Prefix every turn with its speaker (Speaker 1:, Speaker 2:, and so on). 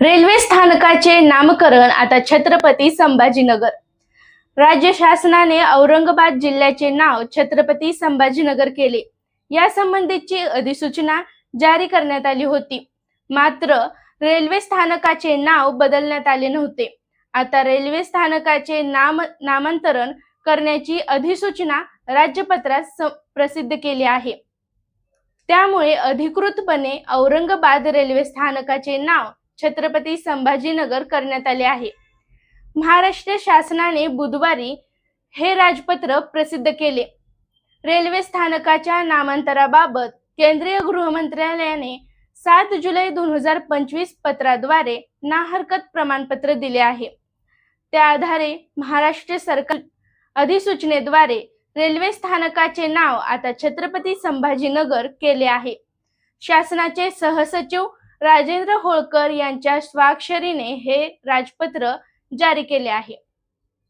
Speaker 1: Railway स्थानकाचे नामकरण आता छत्रपती संभाजीनगर. राज्य शासनाने औरंगाबाद जिल्ह्याचे नाव छत्रपती संभाजीनगर केले. या संबंधीची अधिसूचना जारी करण्यात आली होती. मात्र रेल्वे स्थानकाचे नाव बदलण्यात आले नव्हते. आता रेल्वे स्थानकाचे नाम नामांतरण करण्याची अधिसूचना राज्यपत्रात प्रसिद्ध केली आहे. त्यामुळे अधिकृतपणे औरंगाबाद रेल्वे स्थानकाचे नाव छत्रपती संभाजीनगर करण्यात आले आहे. महाराष्ट्र शासनाने बुधवारी हे राजपत्र प्रसिद्ध केले. रेल्वे स्थानकाच्या नामांतराबाबत केंद्रीय गृहमंत्रालयाने सात जुलै दोन हजार पंचवीस पत्राद्वारे ना हरकत प्रमाणपत्र दिले आहे. त्या आधारे महाराष्ट्र सरकार अधिसूचनेद्वारे रेल्वे स्थानकाचे नाव आता छत्रपती संभाजीनगर केले आहे. शासनाचे सहसचिव राजेंद्र होळकर यांच्या स्वाक्षरीने हे राजपत्र जारी केले आहे.